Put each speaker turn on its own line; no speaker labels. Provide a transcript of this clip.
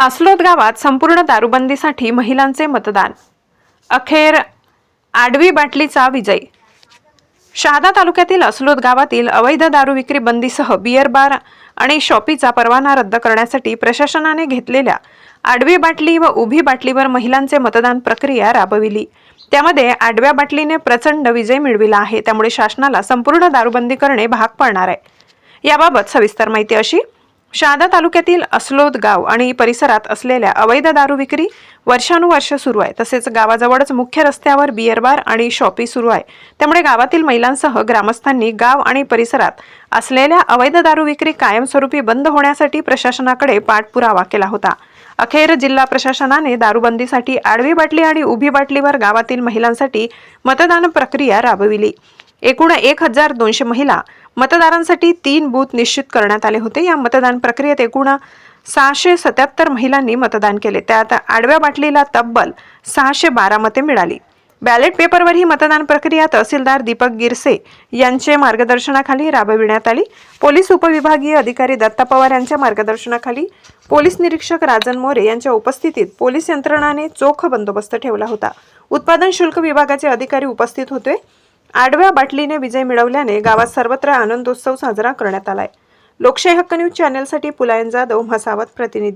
आसलोद गावात संपूर्ण दारूबंदीसाठी महिलांचे मतदान. अखेर आडवी बाटलीचा विजय. शहादा तालुक्यातील असलोद गावातील अवैध दारू विक्री बंदीसह बियर बार आणि शॉपीचा परवाना रद्द करण्यासाठी प्रशासनाने घेतलेल्या आडवी बाटली व उभी बाटलीवर महिलांचे मतदान प्रक्रिया राबविली. त्यामध्ये आडव्या बाटलीने प्रचंड विजय मिळविला आहे. त्यामुळे शासनाला संपूर्ण दारूबंदी करणे भाग पडणार आहे. याबाबत सविस्तर माहिती अशी शहादा तालुक्यातील अस्लोद गाव आणि परिसरात असलेल्या अवैध दारू विक्री वर्षानुवर्ष सुरू आहे. तसेच गावाजवळच मुख्य रस्त्यावर बियर बार आणि शॉपी सुरू आहे. त्यामुळे गावातील महिलांसह ग्रामस्थांनी गाव आणि परिसरात असलेल्या अवैध दारू विक्री कायमस्वरूपी बंद होण्यासाठी प्रशासनाकडे पाठपुरावा केला होता. अखेर जिल्हा प्रशासनाने दारूबंदीसाठी आडवी बाटली आणि उभी बाटलीवर गावातील महिलांसाठी मतदान प्रक्रिया राबविली. एकूण एक हजार दोनशे महिला मतदारांसाठी तीन बूथ निश्चित करण्यात आले होते. या मतदान प्रक्रियेत एकूण सहाशे सत्याहत्तर महिलांनी मतदान केले. त्यात आडव्या बाटलीला तब्बल सहाशे बारा मते मिळाली. बॅलेट पेपरवर ही मतदान प्रक्रिया तहसीलदार दीपक गिरसे यांचे मार्गदर्शनाखाली राबविण्यात आली. पोलीस उपविभागीय अधिकारी दत्ता पवार यांच्या मार्गदर्शनाखाली पोलीस निरीक्षक राजन मोरे यांच्या उपस्थितीत पोलीस यंत्रणाने चोख बंदोबस्त ठेवला होता. उत्पादन शुल्क विभागाचे अधिकारी उपस्थित होते. आडव्या बाटलीने विजय मिळवल्याने गावात सर्वत्र आनंदोत्सव साजरा करण्यात आलाय. लोकशाही हक्क न्यूज चॅनेलसाठी पुलायन जाधव म्हसावत प्रतिनिधी.